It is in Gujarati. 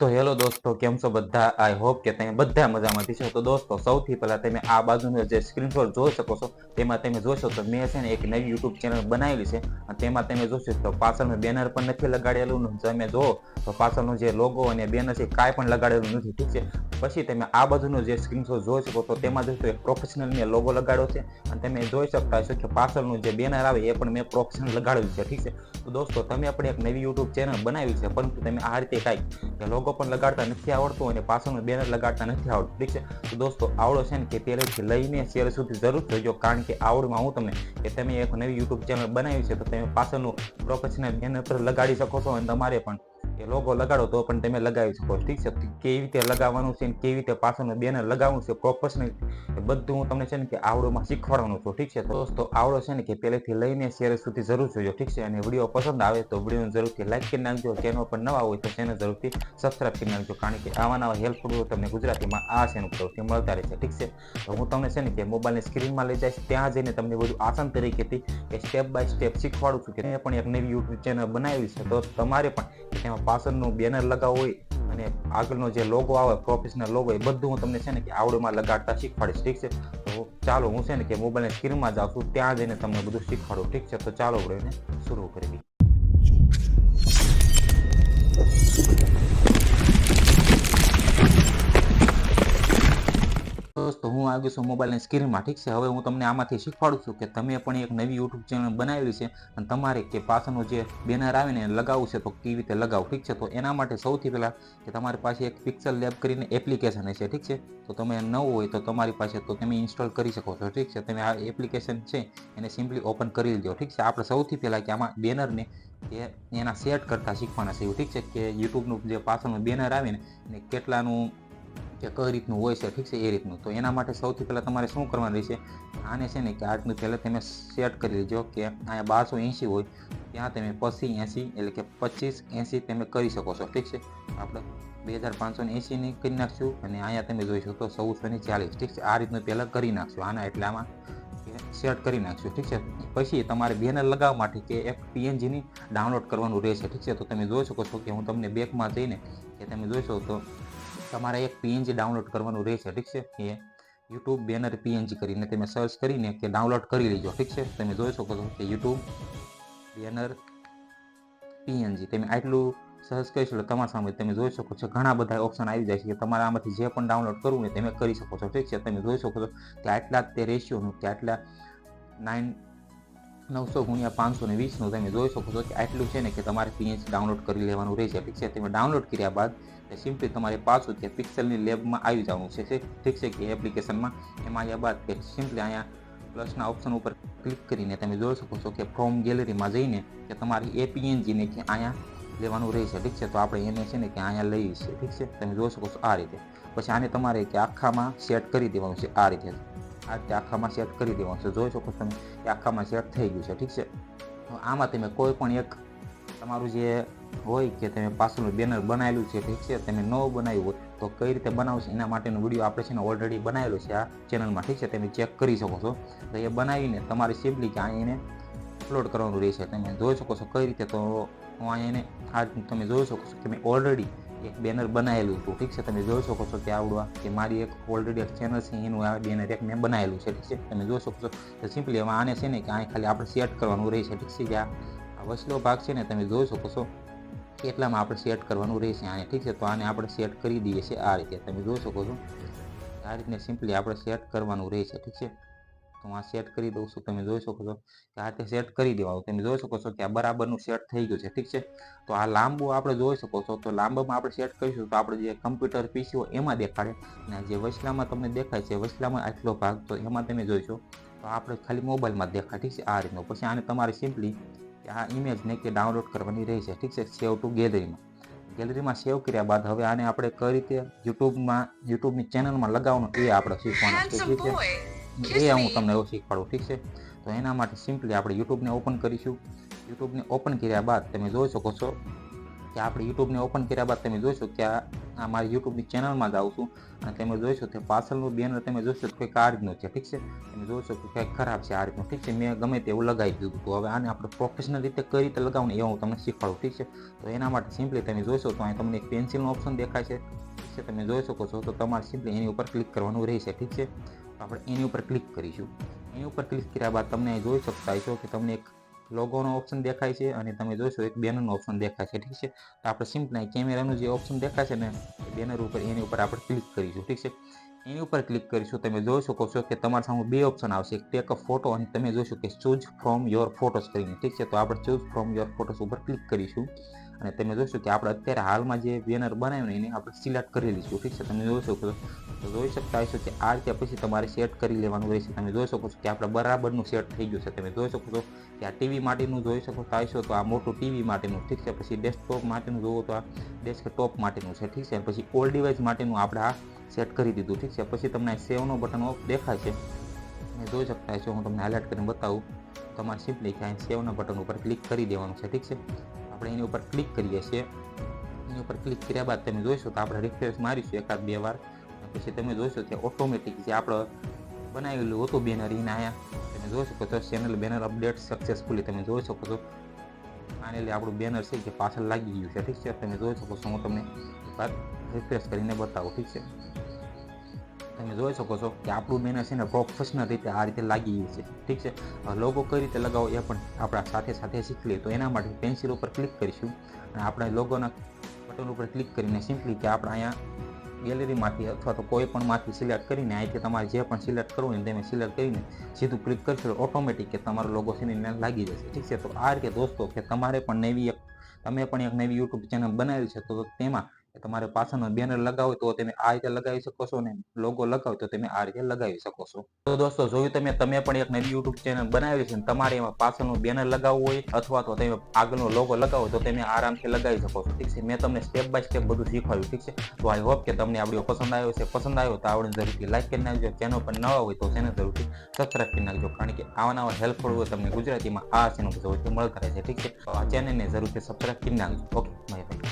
તો હેલો દોસ્તો, કેમ છો બધા? આઈ હોપ કે તમે બધા મજામાંથી છો. તો દોસ્તો, સૌથી પહેલાં તમે આ બાજુનો જે સ્ક્રીન પર જોઈ શકો છો, તેમાં તમે જોશો તો મેં છે ને એક નવી યુટ્યુબ ચેનલ બનાવેલી છે. અને તેમાં તમે જોશો તો પાછળનું બેનર પણ નથી લગાડેલું. તમે જો તો પાછળનું જે લોગો અને બેનર છે, કાંઈ પણ લગાડેલું નથી. ઠીક છે? પછી તમે આ બાજુનો જે સ્ક્રીનશોટ જોઈ શકો તો તેમાં જોશો એક પ્રોફેશનલ મેં લોગો લગાડ્યો છે. અને તમે જોઈ શકતા હશો કે પાછળનું જે બેનર આવે એ પણ મેં પ્રોફેશનલ લગાડેલું છે. ઠીક છે? તો દોસ્તો, તમે આપણે એક નવી યુટ્યુબ ચેનલ બનાવી છે. પરંતુ તમે આ રીતે કાંઈક લોગો પણ લગાડતા નથી આવડતું અને પાછળનું બેનર લગાડતા નથી આવડતું. ઠીક છે? તો દોસ્તો, આવડો છે ને કે પહેલેથી લઈને શેર સુધી જરૂર જોજો કારણ કે આવડમાં હું તમને, કે તમે એક નવી યુટ્યુબ ચેનલ બનાવી છે, તો તમે પાછળનું પ્રોફેશનલ બેનર પર લગાડી શકો છો અને તમારે પણ એ લોગો લગાડો તો પણ તમે લગાવી શકો. ઠીક છે? કેવી રીતે લગાવવાનું છે કેવી રીતે પાછળનું બેનર લગાવવાનું છે પ્રોફેશનલ એ બધું હું તમને છે ને કે આવડોમાં શીખવાડવાનું છું. ઠીક છે? દોસ્તો, આવડો છે ને કે પહેલેથી લઈને શેર સુધી જરૂર જોજો. ઠીક છે? અને વીડિયો પસંદ આવે તો વિડીયોને જરૂરથી લાઈક કરી નાખજો. ચેનલ પર નવા હોય તો ચેનલ જરૂરથી સબસ્ક્રાઈબ કરી નાખજો. કારણ કે આવા નવા હેલ્પફુલ તમને ગુજરાતીમાં આ ચેનલ પરથી મળતા રહેશે ઠીક છે? તો હું તમને છે ને કે મોબાઈલની સ્ક્રીનમાં લઈ જઈશ. ત્યાં જઈને તમને બધું આસાન તરીકેથી કે સ્ટેપ બાય સ્ટેપ શીખવાડું છું કે મેં પણ એક નવી યુટ્યુબ ચેનલ બનાવી છે. તો તમારે પણ તેમાં પાછળનું બેનર લગાવવું હોય અને આગળનો જે લોગો આવે પ્રોફેશનલ લોગો એ બધું હું તમને છે ને કે આવડમાં લગાડતા શીખવાડીશ. ઠીક છે? તો ચાલો હું છે ને કે મોબાઈલની સ્ક્રીનમાં જાઉં છું, ત્યાં જઈને તમને બધું શીખવાડું. ઠીક છે? તો ચાલો આપણે એને શરૂ કરી દોસ્તો, હું આવી છું મોબાઈલની સ્ક્રીનમાં, ઠીક છે? હવે હું તમને આમાંથી શીખવાડું છું કે તમે પણ એક નવી યુટ્યુબ ચેનલ બનાવેલી છે અને તમારે કે પાછળનું જે બેનર આવે ને લગાવવું છે તો કેવી રીતે લગાવો, ઠીક છે? તો એના માટે સૌથી પહેલાં કે તમારી પાસે એક પિક્સલ લેબ કરીને એપ્લિકેશન હશે, ઠીક છે? તો તમે નવું હોય તો તમારી પાસે તો તમે ઇન્સ્ટોલ કરી શકો છો, ઠીક છે? તમે આ એપ્લિકેશન છે એને સિમ્પલી ઓપન કરી લેજો ઠીક છે? આપણે સૌથી પહેલાં કે આમાં બેનરને એ એના સેટ કરતાં શીખવાના છે એવું, ઠીક છે? કે યુટ્યુબનું જે પાછળનું બેનર આવે ને કેટલાનું કે કઈ રીતનું હોય છે, ઠીક છે, એ રીતનું. તો એના માટે સૌથી પહેલાં તમારે શું કરવાનું રહેશે આને છે ને કે આ રીતનું પહેલાં તમે સેટ કરી લેજો કે અહીંયા બારસો એંસી હોય, ત્યાં તમે પચીસ એંસી એટલે કે પચીસ એંસી તમે કરી શકો છો, ઠીક છે? આપણે બે હજાર પાંચસો ને એંસીની કરી નાખશું અને અહીંયા તમે જોઈ શકો તો ચૌદસો ને ચાલીસ, ઠીક છે? આ રીતનું પહેલાં કરી નાખશું, આના એટલે આમાં સેટ કરી નાખશું, ઠીક છે? પછી તમારે બેનર લગાવવા માટે કે એક પીએનજીની ડાઉનલોડ કરવાનું રહેશે, ઠીક છે? તો તમે જોઈ શકો છો કે હું તમને બેકમાં જઈને કે તમે જોઈશો તો તમારે એક પીએનજી ડાઉનલોડ કરવાનું રહેશે, ઠીક છે? કે યુટ્યુબ બેનર પીએનજી કરીને તમે સર્ચ કરીને કે ડાઉનલોડ કરી લેજો, ઠીક છે? તમે જોઈ શકો છો કે યુટ્યુબ બેનર પીએનજી તમે આટલું સર્ચ કરીશો શકો તમારા સામે તમે જોઈ શકો છો ઘણા બધા ઓપ્શન આવી જાય છે કે તમારે આમાંથી જે પણ ડાઉનલોડ કરવું ને તમે કરી શકો છો, ઠીક છે? તમે જોઈ શકો છો કે આટલા તે રેશિયોનું કે આટલા નાઇન નવસો ગુણ્યા પાંચસો ને વીસનું તમે જોઈ શકો છો કે આટલું છે ને કે તમારે પીએનજી ડાઉનલોડ કરી લેવાનું રહેશે, ઠીક છે? તમે ડાઉનલોડ કર્યા બાદ સિમ્પલી તમારે પાછું કે પિક્સેલની લેબમાં આવી જવાનું છે ઠીક છે કે એપ્લિકેશનમાં એમાં આવ્યા બાદ કે સિમ્પલી અહીંયા પ્લસના ઓપ્શન ઉપર ક્લિક કરીને તમે જોઈ શકો છો કે ફ્રોમ ગેલેરીમાં જઈને કે તમારી એપીએનજીને કે અહીંયા લેવાનું રહેશે, ઠીક છે? તો આપણે એને છે ને કે અહીંયા લઈએ છીએ, ઠીક છે? તમે જોઈ શકો છો આ રીતે. પછી આને તમારે કે આખામાં સેટ કરી દેવાનું છે, આ રીતે. આ રીતે આખામાં સેટ કરી દેવાનું છે. જોઈ શકો તમે કે આખામાં સેટ થઈ ગયું છે, ઠીક છે? આમાં તમે કોઈ પણ એક તમારું જે હોય કે તમે પાછળનું બેનર બનાવેલું છે, ઠીક છે? તમે ન બનાવ્યું હોય તો કઈ રીતે બનાવશો એના માટેનો વીડિયો આપણે છે ને ઓલરેડી બનાવેલો છે આ ચેનલમાં ઠીક છે? તમે ચેક કરી શકો છો. તો એ બનાવીને તમારે સિમ્પલી કે અહીં એને અપલોડ કરવાનું રહેશે. તમે જોઈ શકો છો કઈ રીતે તો હું અહીં એને આ તમે જોઈ શકો છો કે મેં ઓલરેડી એક બેનર બનાવેલું હતું, ઠીક છે? તમે જોઈ શકો છો કે આવડવા કે મારી એક ઓલરેડી એક ચેનલ છે, એનું આ બેનર એક મેં બનાવેલું છે, ઠીક છે? તમે જોઈ શકો છો. તો સિમ્પલી હવે આને છે ને કે અહીં ખાલી આપણે સેટ કરવાનું રહેશે, ઠીક છે? કે આ વસલો ભાગ છે ને તમે જોઈ શકો છો. કેટલામાં આપણે સેટ કરવાનું રહેશે આને, ઠીક છે? તો આને આપણે સેટ કરી દઈએ છીએ આ રીતે. તમે જોઈ શકો છો. આ રીતને સિમ્પલી આપણે સેટ કરવાનું રહેશે, ઠીક છે? તો હું આ સેટ કરી દઉં છું. તમે જોઈ શકો છો કે આ રીતે સેટ કરી દેવાનું. તમે જોઈ શકો છો કે આ બરાબરનું સેટ થઈ ગયું છે, ઠીક છે? તો આ લાંબુ આપણે જોઈ શકો છો. તો લાંબામાં આપણે સેટ કરીશું તો આપણે જે કમ્પ્યુટર પીસી હોય એમાં દેખાડે. અને જે વસલામાં તમને દેખાય છે, વસલામાં આટલો ભાગ તો એમાં તમે જોઈશો. તો આપણે ખાલી મોબાઈલમાં દેખાય, ઠીક છે? આ રીતનું. પછી આને તમારે સિમ્પલી આ ઇમેજને કે ડાઉનલોડ કરવાની રહેશે ઠીક છે? સેવ ટુ ગેલેરીમાં ગેલેરીમાં સેવ કર્યા બાદ હવે આને આપણે કઈ રીતે યુટ્યુબમાં યુટ્યુબની ચેનલમાં લગાવવાનું એ આપણે શીખવાનું છે. ઠીક છે? એ હું તમને એવું શીખવાડું ઠીક છે? તો એના માટે સિમ્પલી આપણે યુટ્યુબને ઓપન કરીશું. યુટ્યુબને ઓપન કર્યા બાદ તમે જોઈ શકો છો કે આપણે યુટ્યુબને ઓપન કર્યા બાદ તમે જોઈશો કે આ આ મારી યુટ્યુબની ચેનલમાં જ આવશું અને તમે જોઈશો કે પાર્સલનું બેનર તમે જોશો તો કંઈક આ રીતનું છે, ઠીક છે? તમે જોશો કે કંઈક ખરાબ છે આ રીતનું, ઠીક છે? મેં ગમે તેવું લગાવી દીધું હતું. હવે આને આપણે પ્રોફેશનલ રીતે કઈ રીતે લગાવું ને એ હું તમને શીખવાડું, ઠીક છે? તો એના માટે સિમ્પલી તમે જોઈશો તો અહીં તમને એક પેન્સિલનો ઓપ્શન દેખાય છે છે? તમે જોઈ શકો છો, તો તમારે સિમ્પલી એની ઉપર ક્લિક કરવાનું રહેશે, ઠીક છે? આપણે એની ઉપર ક્લિક કરીશું. એની ઉપર ક્લિક કર્યા બાદ તમને જોઈ શકતા છો કે તમને એક લોગોનો ઓપ્શન દેખાય છે અને તમે જોશો એક બેનરનો ઓપ્શન દેખાય છે, ઠીક છે? તો આપણે સિમ્પલ કેમેરાનું જે ઓપ્શન દેખાય છે ને બેનર ઉપર, એની ઉપર આપણે ક્લિક કરીશું, ઠીક છે? એની ઉપર ક્લિક કરીશું, તમે જોઈ શકો છો કે તમારા સામે બે ઓપ્શન આવશે. એક ટેક અ ફોટો અને તમે જોઈશું કે ચૂઝ ફ્રોમ યોર ફોટોસ કરીને, ઠીક છે? તો આપણે ચૂઝ ફ્રોમ યોર ફોટોસ ઉપર ક્લિક કરીશું. અને તમે જોઈશું કે આપણે અત્યારે હાલમાં જે બેનર બનાવ્યું એને આપણે સિલેક્ટ કરી લઈશું, ઠીક છે? તમે જોઈ શકો તો જોઈ શકતા હશો કે આ રીતે પછી તમારે સેટ કરી લેવાનું રહેશે. તમે જોઈ શકો છો કે આપણે બરાબરનું સેટ થઈ ગયું છે. તમે જોઈ શકો છો કે આ ટીવી માટેનું જોઈ શકો હશો તો આ મોટું ટીવી માટેનું, ઠીક છે? પછી ડેસ્કટોપ માટેનું જોવો તો આ ડેસ્કટોપ માટેનું છે, ઠીક છે? પછી ઓલ ડિવાઇસ માટેનું આપણે આ સેટ કરી દીધું, ઠીક છે? પછી તમને સેવનો બટન ઓફ દેખાય છે તમે જોઈ શકતા હશો, હું તમને હાઇલાઇટ કરીને બતાવું. તમારે સિમ્પલી કે અહીં સેવના બટન ઉપર ક્લિક કરી દેવાનું છે, ઠીક છે? આપણે એની ઉપર ક્લિક કરીએ છીએ. એની ઉપર ક્લિક કર્યા બાદ તમે જોઈશો તો આપણે રિફ્રેશ મારીશું એકાદ બે વાર. પછી તમે જોઈશો કે ઓટોમેટિક જે આપણે બનાવેલું હતું બેનર એને અહીંયા, તમે જોઈ શકો છો ચેનલ બેનર અપડેટ સક્સેસફુલી તમે જોઈ શકો છો. આને લીધે આપણું બેનર છે કે પાછળ લાગી ગયું છે, ઠીક છે? તમે જોઈ શકો છો, હું તમને એક વાર રિફ્રેશ કરીને બતાવું, ઠીક છે? તમે જોઈ શકો છો કે આપણું બેનર છે ને પ્રોફેશનલ રીતે આ રીતે લાગી ગયું છે, ઠીક છે? લોગો કઈ રીતે લગાવો એ પણ આપણા સાથે સાથે શીખી લઈએ તો એના માટે પેન્સિલ ઉપર ક્લિક કરીશું અને આપણે લોગોના બટન ઉપર ક્લિક કરીને સિમ્પલી કે આપણે અહીંયા ગેલેરીમાંથી અથવા તો કોઈ પણ માંથી સિલેક્ટ કરીને અહીંથી તમારે જે પણ સિલેક્ટ કરવું હોય તમે સિલેક્ટ કરીને સીધું ક્લિક કરશો ઓટોમેટિક કે તમારો લોગો છે ને લાગી જશે, ઠીક છે? તો આ રીતે દોસ્તો કે તમારે પણ નવી એક, તમે પણ એક નવી યુટ્યુબ ચેનલ બનાવી છે તો તેમાં તમારે પાછળનો બેનર લગાવો તો તમે આ રીતે લગાવી શકો છો ને લોગો લગાવો તો તમે આ રીતે લગાવી શકો છો. તો દોસ્તો, જોયું તમે તમે પણ એક નવી યુટ્યુબ ચેનલ બનાવી છે તમારે એમાં પાછળનું બેનર લગાવવું હોય અથવા તો તમે આગળનો લોગો લગાવો તો તમે આરામથી લગાવી શકો છો. ઠીક છે? મેં તમને સ્ટેપ બાય સ્ટેપ બધું શીખવાડ્યું, ઠીક છે? તો આઈ હોપ કે તમને આ પસંદ આવ્યો છે પસંદ આવ્યો તો આવડે જરૂરથી લાઈક કરી નાખજો. ચેનલ પર નવા હોય તો ચેનલ જરૂરથી સબસ્ક્રાઈબ કરી નાખજો. કારણ કે આવા નવા હેલ્પફુલ હોય તમને ગુજરાતીમાં આ ચેનલ મળતા રહે છે. ઠીક છે? આ ચેનલને જરૂરથી સબસ્ક્રાઈબ કરી નાખજો. Okay bye bye